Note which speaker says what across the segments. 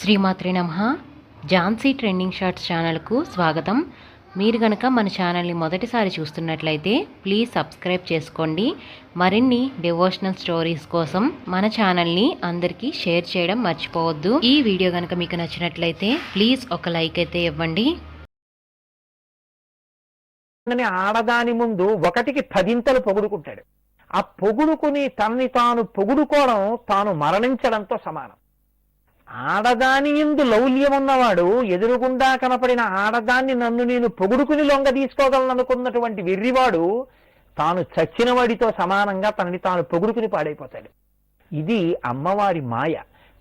Speaker 1: శ్రీమాత్రి నమ. Jhansi trending shorts ఛానల్కు స్వాగతం. మీరు గనక మన ఛానల్ని మొదటిసారి చూస్తున్నట్లయితే ప్లీజ్ సబ్స్క్రైబ్ చేసుకోండి. మరిన్ని డివోషనల్ స్టోరీస్ కోసం మన ఛానల్ని అందరికీ షేర్ చేయడం మర్చిపోవద్దు. ఈ వీడియో కనుక మీకు నచ్చినట్లయితే ప్లీజ్ ఒక లైక్ అయితే ఇవ్వండి.
Speaker 2: ఆడదాని ముందు ఒకటికి పదింతలు పొగుడుకుంటాడు. ఆ పొగుడుకుని తనని తాను పొగుడుకోవడం తాను మరణించడంతో సమానం. ఆడదాని ఎందు లౌల్యం ఉన్నవాడు ఎదురుగుండా కనపడిన ఆడదాన్ని నన్ను నేను పొగుడుకుని లొంగ తీసుకోగలను అనుకున్నటువంటి వెర్రివాడు తాను చచ్చిన వాడితో సమానంగా తనని తాను పొగుడుకుని పాడైపోతాడు. ఇది అమ్మవారి మాయ.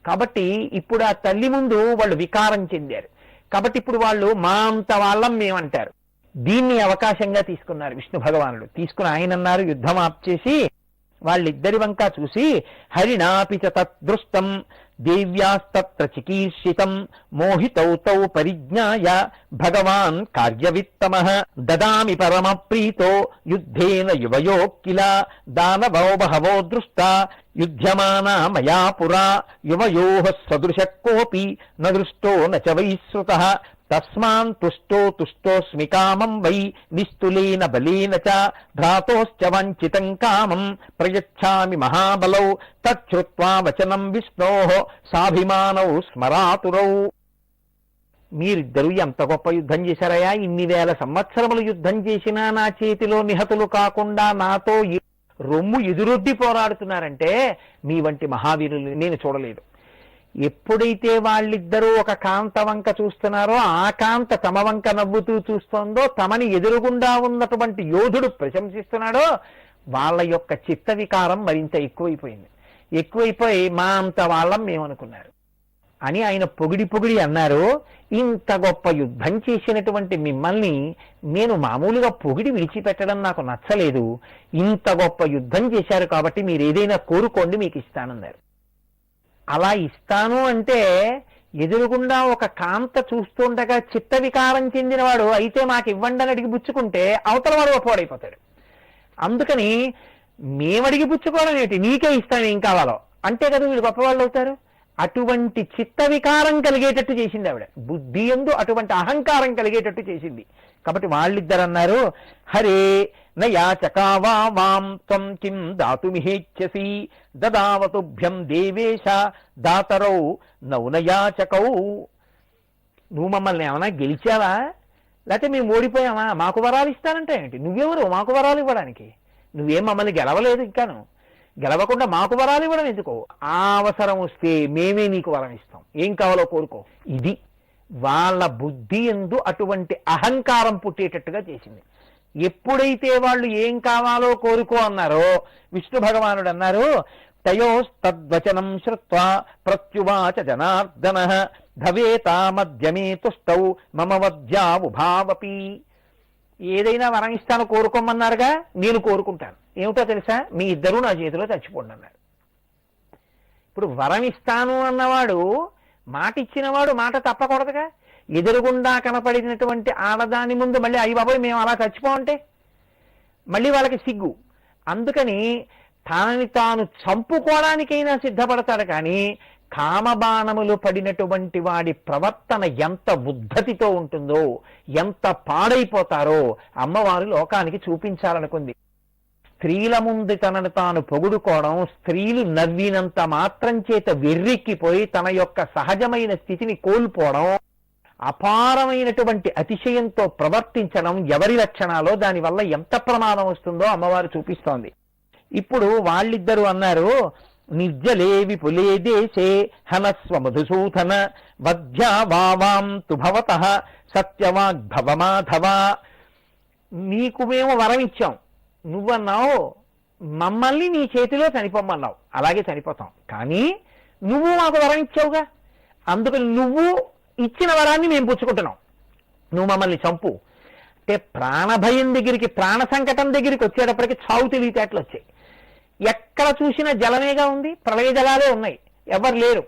Speaker 2: కాబట్టి ఇప్పుడు ఆ తల్లి ముందు వాళ్ళు వికారం చెందారు. కాబట్టి ఇప్పుడు వాళ్ళు మా అంత వాళ్ళం మేమంటారు. దీన్ని అవకాశంగా తీసుకున్నారు విష్ణు భగవానుడు. తీసుకుని ఆయన అన్నారు యుద్ధం ఆప్ చేసి వాళ్ళిద్దరి వంక చూసి హరిణాపిచ తద్దృష్టం దేవ్యాస్తత్ర చికీర్షితం మోహితౌ తౌ పరిజ్ఞాయ భగవాన్ కార్యవిత్తమ దదామి పరమ ప్రీతో యుద్ధేన యువయో కిల దానవో బహవో దృష్ట యుధ్యమానా మయా పురా యువయో సదృశ కోపి న దృష్టో న చ వైశ్రుత తస్మాన్ తుష్టో తుష్టోస్మి కామం వై నిస్తులీన బలీన చ భ్రాతోశ్చ వంచితం కామం ప్రయచ్ఛామి మహాబలౌ తచ్చుత్వా వచనం విష్ణో సాభిమానౌ స్మరాతురౌ. మీరిద్దరూ ఎంత గొప్ప యుద్ధం చేశారయా ఇన్ని వేల సంవత్సరములు యుద్ధం చేసినా నా చేతిలో నిహతులు కాకుండా నాతో రొమ్ము ఎదురొద్ది పోరాడుతున్నారంటే మీ వంటి మహావీరులు నేను చూడలేదు. ఎప్పుడైతే వాళ్ళిద్దరూ ఒక కాంత వంక చూస్తున్నారో ఆ కాంత తమ వంక నవ్వుతూ చూస్తోందో తమని ఎదురుగుండా ఉన్నటువంటి యోధుడు ప్రశంసిస్తున్నాడో వాళ్ళ యొక్క చిత్త వికారం మరింత ఎక్కువైపోయింది. ఎక్కువైపోయి మా అంత వాళ్ళం మేమనుకున్నారు. అని ఆయన పొగిడి పొగిడి అన్నారు ఇంత గొప్ప యుద్ధం చేసినటువంటి మిమ్మల్ని నేను మామూలుగా పొగిడి విడిచిపెట్టడం నాకు నచ్చలేదు. ఇంత గొప్ప యుద్ధం చేశారు కాబట్టి మీరు ఏదైనా కోరుకోండి మీకు ఇస్తానన్నారు. అలా ఇస్తాను అంటే ఎదురుగుండా ఒక కాంత చూస్తుండగా చిత్త వికారం చెందినవాడు అయితే మాకు ఇవ్వండి అని అడిగి పుచ్చుకుంటే అవతల వాడు ఒప్పవాడైపోతాడు. అందుకని మేమడిగి పుచ్చుకోవడం ఏంటి? నీకే ఇస్తాను ఏం కావాలో. అంటే కదా వీళ్ళు గొప్పవాళ్ళు అవుతారు? అటువంటి చిత్త వికారం కలిగేటట్టు చేసింది ఆవిడ. బుద్ధి ఎందు అటువంటి అహంకారం కలిగేటట్టు చేసింది. కాబట్టి వాళ్ళిద్దరు అన్నారు హరే నయాచకావా వాం త్వం కిం దాతుమిహేచ్ఛసి దదావతుభ్యం దేవేశ దాతరౌ నౌనయాచకౌ నువ్వు మమ్మల్ని ఏమైనా గెలిచావా? లేకపోతే మేము ఓడిపోయామా? మాకు వరాలు ఇస్తానంటే ఏంటి నువ్వెవరు? మాకు వరాలు ఇవ్వడానికి. నువ్వేం మమ్మల్ని గెలవలేదు ఇంకాను. గెలవకుండా మాకు వరాలు ఇవ్వడం ఎందుకో? ఆ అవసరం వస్తే మేమే నీకు వరం ఇస్తాం. ఏం కావాలో కోరుకో. ఇది వాళ్ళ బుద్ధి ఎందు అటువంటి అహంకారం పుట్టేటట్టుగా చేసింది. ఎప్పుడైతే వాళ్ళు ఏం కావాలో కోరుకో అన్నారో విష్ణు భగవానుడు అన్నారు తయోస్తద్వచనం శ్రుత్వా ప్రత్యువాచ జనార్దన భవేతామధ్యమే తుష్టౌ మమ వద్యావుభావపి ఏదైనా వరం ఇస్తాను కోరుకోమన్నారుగా నేను కోరుకుంటాను. ఏమిటో తెలుసా? మీ ఇద్దరూ నా చేతిలో చచ్చిపోండి అన్నారు. ఇప్పుడు వరం ఇస్తాను అన్నవాడు మాట ఇచ్చినవాడు మాట తప్పకూడదుగా. ఎదురుగుండా కనపడినటువంటి ఆడదాని ముందు మళ్ళీ అయ్యి బాబోయ్ మేము అలా చచ్చిపోమంటే మళ్ళీ వాళ్ళకి సిగ్గు. అందుకని తనని తాను చంపుకోవడానికైనా సిద్ధపడతాడు కానీ కామబాణములు పడినటువంటి వాడి ప్రవర్తన ఎంత ఉద్ధతితో ఉంటుందో ఎంత పాడైపోతారో అమ్మవారు లోకానికి చూపించాలనుకుంది. స్త్రీల ముందు తనను తాను పొగుడుకోవడం స్త్రీలు నవ్వినంత మాత్రం చేత వెర్రెక్కిపోయి తన యొక్క సహజమైన స్థితిని కోల్పోవడం అపారమైనటువంటి అతిశయంతో ప్రవర్తించడం ఎవరి లక్షణాలో దానివల్ల ఎంత ప్రమాదం వస్తుందో అమ్మవారు చూపిస్తోంది. ఇప్పుడు వాళ్ళిద్దరూ అన్నారు నిర్జలే విపులే దేశే హనస్వ మధుసూదన వధ్యా వావాం తు భవత సత్యవాగ్భవమాధవ. నీకు మేము వరం ఇచ్చాం నువ్వన్నావు మమ్మల్ని నీ చేతిలో చనిపోమన్నావు అలాగే చనిపోతాం. కానీ నువ్వు మాకు వరం ఇచ్చావుగా అందుకని నువ్వు ఇచ్చిన వరాన్ని మేము పుచ్చుకుంటున్నాం. నువ్వు మమ్మల్ని చంపు. అంటే ప్రాణభయం దగ్గరికి ప్రాణ సంకటం దగ్గరికి వచ్చేటప్పటికి చావు తెలివితేటలు వచ్చాయి. ఎక్కడ చూసినా జలమేగా ఉంది ప్రళయ జలాలే ఉన్నాయి ఎవరు లేరు.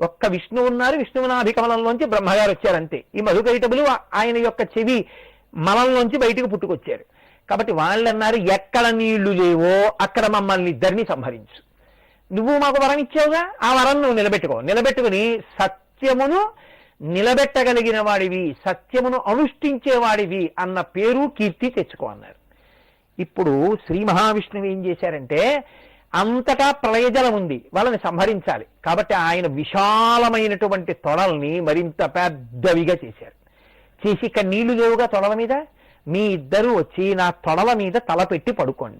Speaker 2: ఒక్క విష్ణు ఉన్నారు విష్ణువునాభికమలంలోంచి బ్రహ్మగారు వచ్చారు అంతే. ఈ మధుకైటబులు ఆయన యొక్క చెవి మలంలోంచి బయటకు పుట్టుకొచ్చారు. కాబట్టి వాళ్ళు అన్నారు ఎక్కడ నీళ్ళు లేవో అక్కడ మమ్మల్ని ఇద్దరిని సంహరించు. నువ్వు మాకు వరం ఇచ్చావుగా? ఆ వరం నువ్వు నిలబెట్టుకో. నిలబెట్టుకుని సత్యమును నిలబెట్టగలిగిన వాడివి సత్యమును అనుష్ఠించేవాడివి అన్న పేరు కీర్తి తెచ్చుకో అన్నారు. ఇప్పుడు శ్రీ మహావిష్ణువు ఏం చేశారంటే అంతటా ప్రళయజలం ఉంది వాళ్ళని సంహరించాలి. కాబట్టి ఆయన విశాలమైనటువంటి తొడల్ని మరింత పెద్దవిగా చేశారు. చేసి ఇక్కడ నీళ్ళు లేవుగా తొడల మీద? మీ ఇద్దరు వచ్చి నా తొడల మీద తల పెట్టి పడుకోండి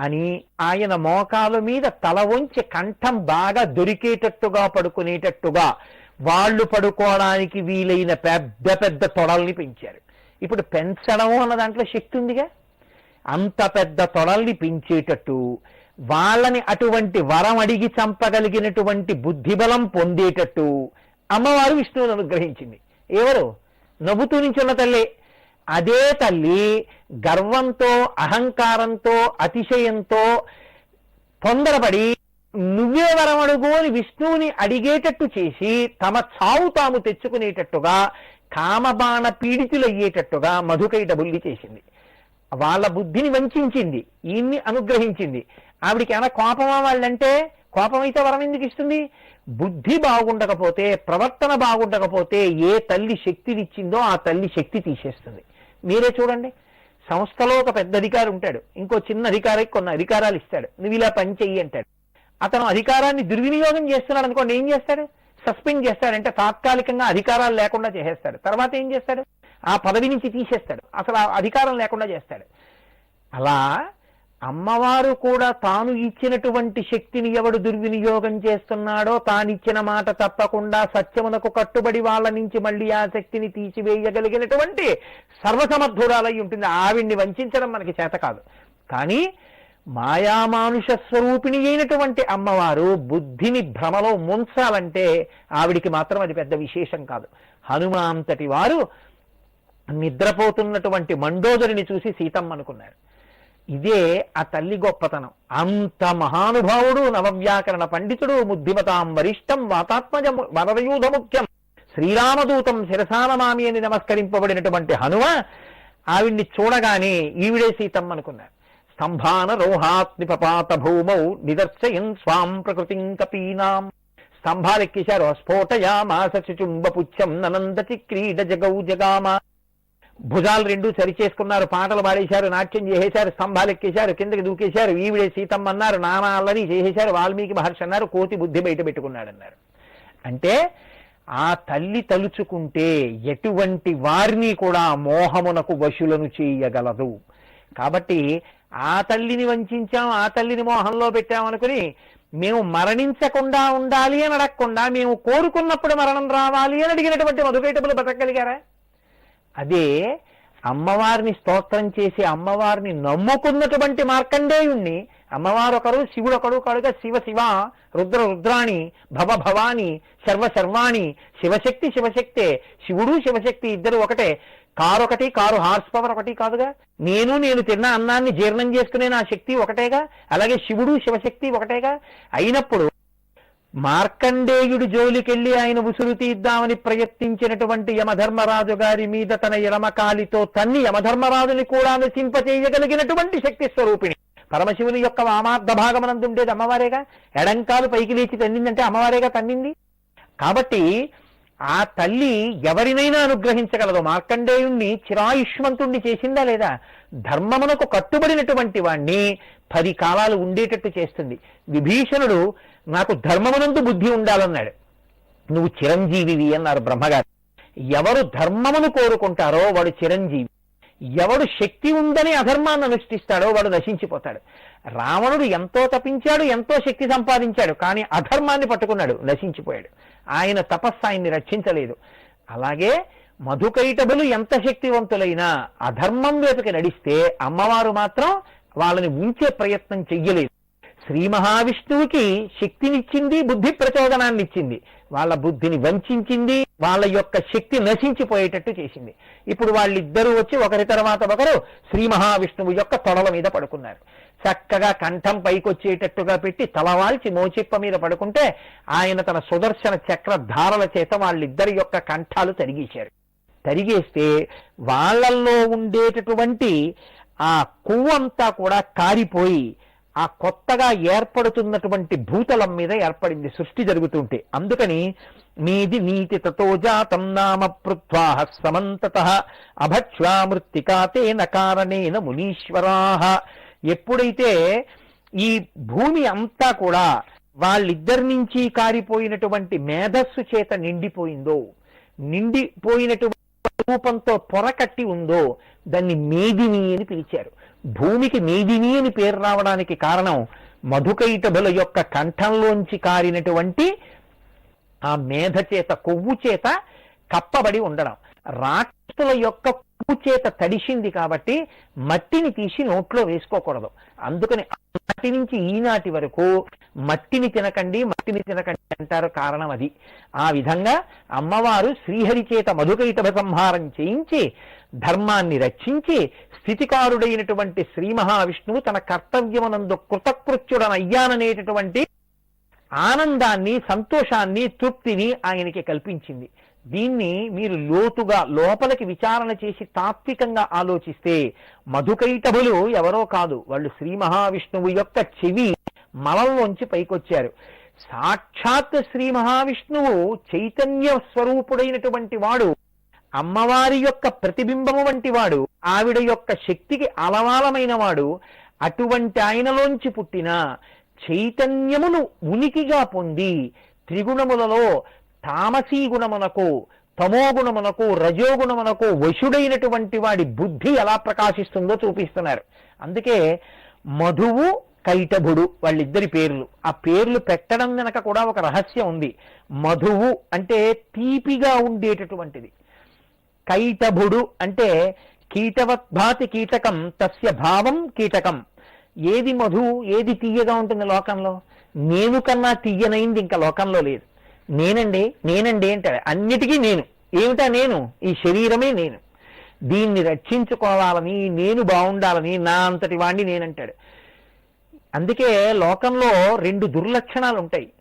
Speaker 2: అని ఆయన మోకాల మీద తల వంచి కంఠం బాగా దొరికేటట్టుగా పడుకునేటట్టుగా వాళ్ళు పడుకోవడానికి వీలైన పెద్ద పెద్ద తొడల్ని పెంచారు. ఇప్పుడు పెంచడం అన్న దాంట్లో శక్తి ఉందిగా? అంత పెద్ద తొడల్ని పెంచేటట్టు వాళ్ళని అటువంటి వరం అడిగి చంపగలిగినటువంటి బుద్ధిబలం పొందేటట్టు అమ్మవారు విష్ణువుని అనుగ్రహించింది. ఎవరు? నవ్వుతూ నించున్న తల్లి. అదే తల్లి గర్వంతో అహంకారంతో అతిశయంతో తొందరపడి నువ్వే వరం అడుగు అని విష్ణువుని అడిగేటట్టు చేసి తమ చావు తాము తెచ్చుకునేటట్టుగా కామబాణ పీడితులయ్యేటట్టుగా మధుకైట బుల్లి చేసింది. వాళ్ళ బుద్ధిని వంచింది ఈయన్ని అనుగ్రహించింది. ఆవిడికి ఏమైనా కోపమా వాళ్ళంటే కోపమైతే వరం ఎందుకు ఇస్తుంది? బుద్ధి బాగుండకపోతే ప్రవర్తన బాగుండకపోతే ఏ తల్లి శక్తినిచ్చిందో ఆ తల్లి శక్తి తీసేస్తుంది. మీరే చూడండి. సంస్థలో ఒక పెద్ద అధికారి ఉంటాడు. ఇంకో చిన్న అధికారికి కొన్ని అధికారాలు ఇస్తాడు. నువ్వు ఇలా పని చెయ్యి అంటాడు. అతను అధికారాన్ని దుర్వినియోగం చేస్తున్నాడు అనుకోండి ఏం చేస్తాడు? సస్పెండ్ చేస్తాడంటే తాత్కాలికంగా అధికారాలు లేకుండా చేసేస్తాడు. తర్వాత ఏం చేస్తాడు? ఆ పదవి నుంచి తీసేస్తాడు. అసలు ఆ అధికారం లేకుండా చేస్తాడు. అలా అమ్మవారు కూడా తాను ఇచ్చినటువంటి శక్తిని ఎవడు దుర్వినియోగం చేస్తున్నాడో తానిచ్చిన మాట తప్పకుండా సత్యమునకు కట్టుబడి వాళ్ళ నుంచి మళ్ళీ ఆ శక్తిని తీసివేయగలిగినటువంటి సర్వసమర్థురాలై ఉంటుంది ఆవిడ్ని వంచడం మనకి చేత కాదు. కానీ మాయామానుష స్వరూపిణి అయినటువంటి అమ్మవారు బుద్ధిని భ్రమలో ముంచాలంటే ఆవిడికి మాత్రం అది పెద్ద విశేషం కాదు. హనుమాంతటి వారు నిద్రపోతున్నటువంటి మండోదరిని చూసి సీతమ్మ అనుకున్నారు. ఇదే ఆ తల్లి గొప్పతనం. అంత మహానుభావుడు నవవ్యాకరణ పండితుడు బుద్ధిమతాం వరిష్టం వాతాత్మజ వరయూధ ముఖ్యం శ్రీరామదూతం శిరసానమామి అని నమస్కరింపబడినటువంటి హనుమ ఆవిడ్ని చూడగానే ఈవిడే సీతమ్మ అనుకున్నారు. స్తంభాన రోహాత్నిపపాత భూమౌ నిదర్శయన్ స్వాం ప్రకృతిం కపీనాం స్తంభాలెక్కిశారు స్ఫోటయామాస చుచుంబపుచ్చం ననందతి క్రీడ జగౌ జగామ భుజాలు రెండు సరిచేసుకున్నారు పాటలు పాడేశారు నాట్యం చేసేశారు స్తంభాలెక్కేశారు కిందకి దూకేశారు ఈవిడే సీతమ్మ అన్నారు నానాలని చేసేశారు వాల్మీకి మహర్షి అన్నారు కోతి బుద్ధి బయట పెట్టుకున్నాడన్నారు. అంటే ఆ తల్లి తలుచుకుంటే ఎటువంటి వారిని కూడా మోహమునకు వశులను చేయగలదు. కాబట్టి ఆ తల్లిని వంచాం ఆ తల్లిని మోహంలో పెట్టామనుకుని మేము మరణించకుండా ఉండాలి అని అడగకుండా మేము కోరుకున్నప్పుడు మరణం రావాలి అని అడిగినటువంటి మధుకైటములు బతకగలిగారా అదే అమ్మవారిని స్తోత్రం చేసి అమ్మవారిని నమ్ముకున్నటువంటి మార్కండేయుణ్ణి అమ్మవారు ఒకరు శివుడు ఒకడు కడుగా శివ శివ రుద్ర రుద్రాణి భవ భవాని సర్వ సర్వాణి శివశక్తి శివశక్తే శివుడు శివశక్తి ఇద్దరు ఒకటే. కారు ఒకటి కారు హార్స్ పవర్ ఒకటి కాదుగా. నేను నేను తిన్న అన్నాన్ని జీర్ణం చేసుకునే నా శక్తి ఒకటేగా. అలాగే శివుడు శివశక్తి ఒకటేగా. అయినప్పుడు మార్కండేయుడు జోలికెళ్ళి ఆయన ఉసురు తీద్దామని ప్రయత్నించినటువంటి యమధర్మరాజు గారి మీద తన ఎడమకాలితో తన్ని యమధర్మరాజుని కూడా నశింపచేయగలిగినటువంటి శక్తి స్వరూపిణి. పరమశివుని యొక్క వామార్థ భాగమనందుండేది అమ్మవారేగా. ఎడంకాలు పైకి లేచి తన్నిందంటే అమ్మవారేగా తన్నింది. కాబట్టి ఆ తల్లి ఎవరినైనా అనుగ్రహించగలదు? మార్కండేయుణ్ణి చిరాయుష్మంతుణ్ణి చేసిందా లేదా? ధర్మమునకు కట్టుబడినటువంటి వాణ్ణి పది కాలాలు ఉండేటట్టు చేస్తుంది. విభీషణుడు నాకు ధర్మమునందు బుద్ధి ఉండాలన్నాడు. నువ్వు చిరంజీవివి అన్నారు బ్రహ్మగారు. ఎవరు ధర్మమును కోరుకుంటారో వాడు చిరంజీవి. ఎవడు శక్తి ఉందని అధర్మాన్ని అనుష్ఠిస్తాడో వాడు నశించిపోతాడు. రావణుడు ఎంతో తపించాడు ఎంతో శక్తి సంపాదించాడు కానీ అధర్మాన్ని పట్టుకున్నాడు నశించిపోయాడు. ఆయన తపస్సు ఆయన్ని రక్షించలేదు. అలాగే మధుకైటబులు ఎంత శక్తివంతులైనా అధర్మం వైపుకి నడిస్తే అమ్మవారు మాత్రం వాళ్ళని ఉంచే ప్రయత్నం చెయ్యలేదు. శ్రీ మహావిష్ణువుకి శక్తినిచ్చింది బుద్ధి ప్రచోదనాన్ని ఇచ్చింది వాళ్ళ బుద్ధిని వంచింది వాళ్ళ యొక్క శక్తి నశించిపోయేటట్టు చేసింది. ఇప్పుడు వాళ్ళిద్దరూ వచ్చి ఒకరి తర్వాత ఒకరు శ్రీ మహావిష్ణువు యొక్క తొడల మీద పడుకున్నారు. చక్కగా కంఠం పైకొచ్చేటట్టుగా పెట్టి తలవాల్చి మోచిప్ప మీద పడుకుంటే ఆయన తన సుదర్శన చక్ర ధారల చేత వాళ్ళిద్దరి యొక్క కంఠాలు తరిగేశారు. తరిగేస్తే వాళ్ళల్లో ఉండేటటువంటి ఆ కొవ్వంతా కూడా కారిపోయి ఆ కొత్తగా ఏర్పడుతున్నటువంటి భూతలం మీద ఏర్పడింది సృష్టి జరుగుతుంటే. అందుకని మీది నీతి తతో జాతం నామ పృథ్వాహ సమంతత అభక్ష్వా మృత్తికాతేన కారణేన మునీశ్వరాహ ఎప్పుడైతే ఈ భూమి అంతా కూడా వాళ్ళిద్దరి నుంచి కారిపోయినటువంటి మేధస్సు చేత నిండిపోయిందో నిండిపోయినటువంటి రూపంతో పొరకట్టి ఉందో దాన్ని మేదిని అని పిలిచారు. భూమికి మేదిని అని పేరు రావడానికి కారణం మధుకైటభుల యొక్క కంఠంలోంచి కారినటువంటి ఆ మేధ చేత కొవ్వు చేత కప్పబడి ఉండడం. రాక్షసుల యొక్క చేత తడిసింది కాబట్టి మట్టిని తీసి నోట్లో వేసుకోకూడదు. అందుకని నాటి నుంచి ఈనాటి వరకు మట్టిని తినకండి మట్టిని తినకండి అంటారు కారణం అది. ఆ విధంగా అమ్మవారు శ్రీహరి చేత మధుకైటభ సంహారం చేయించి ధర్మాన్ని రక్షించి స్థితికారుడైనటువంటి శ్రీ మహావిష్ణువు తన కర్తవ్యమునందు కృతకృత్యుడనయ్యాననేటటువంటి ఆనందాన్ని సంతోషాన్ని తృప్తిని ఆయనకి కల్పించింది. దీన్ని మీరు లోతుగా లోపలికి విచారణ చేసి తాత్వికంగా ఆలోచిస్తే మధుకైటభులు ఎవరో కాదు. వాళ్ళు శ్రీ మహావిష్ణువు యొక్క చెవి మలంలోంచి పైకొచ్చారు. సాక్షాత్ శ్రీ మహావిష్ణువు చైతన్య స్వరూపుడైనటువంటి వాడు అమ్మవారి యొక్క ప్రతిబింబము వంటి వాడు ఆవిడ యొక్క శక్తికి అలవాలమైన వాడు అటువంటి ఆయనలోంచి పుట్టిన చైతన్యమును ఉనికిగా పొంది త్రిగుణములలో తామసీ గుణమునకు తమోగుణమునకు రజోగుణమునకు వశుడైనటువంటి వాడి బుద్ధి ఎలా ప్రకాశిస్తుందో చూపిస్తున్నారు. అందుకే మధువు కైటభుడు వాళ్ళిద్దరి పేర్లు. ఆ పేర్లు పెట్టడం వెనక కూడా ఒక రహస్యం ఉంది. మధువు అంటే తీపిగా ఉండేటటువంటిది. కైటభుడు అంటే కీటవద్భాతి కీటకం తస్య భావం కీటకం. ఏది మధువు ఏది తీయగా ఉంటుంది లోకంలో? నేను కన్నా తీయనైంది ఇంకా లోకంలో లేదు. నేనండి నేనండి అంటాడు. అన్నిటికీ నేను. ఏమిటా నేను? ఈ శరీరమే నేను. దీన్ని రక్షించుకోవాలని నేను బాగుండాలని నా అంతటి వాణ్ణి నేనంటాడు. అందుకే లోకంలో రెండు దుర్లక్షణాలు ఉంటాయి.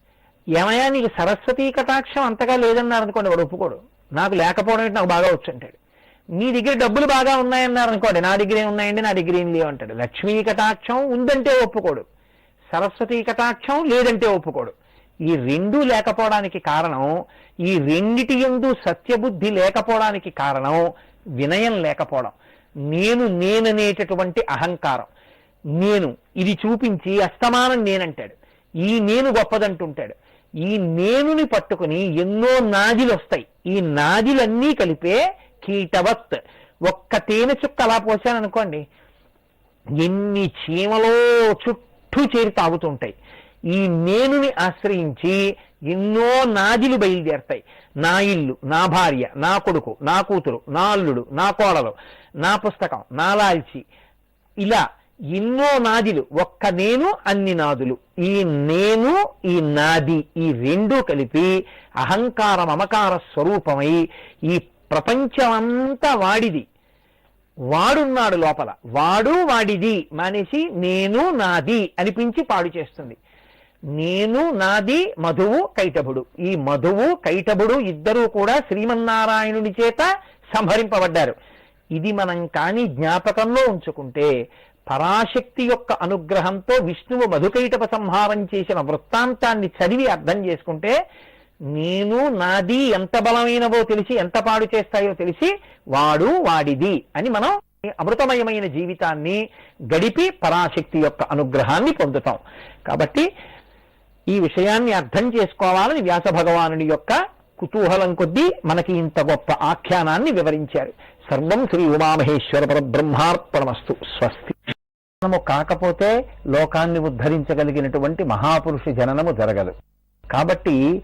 Speaker 2: ఏమయ్యా నీకు సరస్వతీ కటాక్షం అంతగా లేదన్నారు అనుకోండి వాడు ఒప్పుకోడు. నాకు లేకపోవడం నాకు బాగా వచ్చు అంటాడు. నీ దగ్గర డబ్బులు బాగా ఉన్నాయన్నారు అనుకోండి నా దగ్గర ఉన్నాయండి నా దగ్గర ఏం లేవు అంటాడు. లక్ష్మీ కటాక్షం ఉందంటే ఒప్పుకోడు. సరస్వతీ కటాక్షం లేదంటే ఒప్పుకోడు. ఈ రెండూ లేకపోవడానికి కారణం ఈ రెండిటి ఎందు సత్యబుద్ధి లేకపోవడానికి కారణం వినయం లేకపోవడం. నేను నేననేటటువంటి అహంకారం. నేను ఇది చూపించి అస్తమానం నేనంటాడు. ఈ నేను గొప్పదంటుంటాడు. ఈ నేనుని పట్టుకుని ఎన్నో నాదిలు వస్తాయి ఈ నాదిలన్నీ కలిపే కీటవత్. ఒక్క తేనె చుక్క అలా పోసాననుకోండి ఎన్ని చీమలో చుట్టూ చేరి తాగుతుంటాయి. ఈ నేనుని ఆశ్రయించి ఎన్నో నాదిలు బయలుదేరతాయి. నా ఇల్లు నా భార్య నా కొడుకు నా కూతురు నా అల్లుడు నా కోడలు నా పుస్తకం నా లాల్చి. ఇలా ఎన్నో నాదిలు ఒక్క నేను అన్ని నాదులు. ఈ నేను ఈ నాది ఈ రెండూ కలిపి అహంకార మమకార స్వరూపమై ఈ ప్రపంచమంతా వాడిది. వాడున్నాడు లోపల. వాడు వాడిది. మానేసి నేను నాది అనిపించి పాడు చేస్తుంది. నేను నాది మధువు కైటభుడు. ఈ మధువు కైటభుడు ఇద్దరూ కూడా శ్రీమన్నారాయణుని చేత సంహరింపబడ్డారు. ఇది మనం కాని జ్ఞాపకంలో ఉంచుకుంటే పరాశక్తి యొక్క అనుగ్రహంతో విష్ణువు మధుకైటప సంహారం చేసిన వృత్తాంతాన్ని చదివి అర్థం చేసుకుంటే నేను నాది ఎంత బలమైనవో తెలిసి ఎంత పాడు చేస్తాయో తెలిసి వాడు వాడిది అని మనం అమృతమయమైన జీవితాన్ని గడిపి పరాశక్తి యొక్క అనుగ్రహాన్ని పొందుతాం. కాబట్టి ఈ విషయాన్ని అర్థం చేసుకోవాలని వ్యాస భగవానుని యొక్క కుతూహలం కొద్దీ మనకి ఇంత గొప్ప ఆఖ్యానాన్ని వివరించారు. సర్వం శ్రీ ఉమామహేశ్వర పరబ్రహ్మార్పణమస్తు. స్వస్తి. జననము కాకపోతే లోకాన్ని ఉద్ధరించగలిగినటువంటి మహాపురుషు జననము జరగదు. కాబట్టి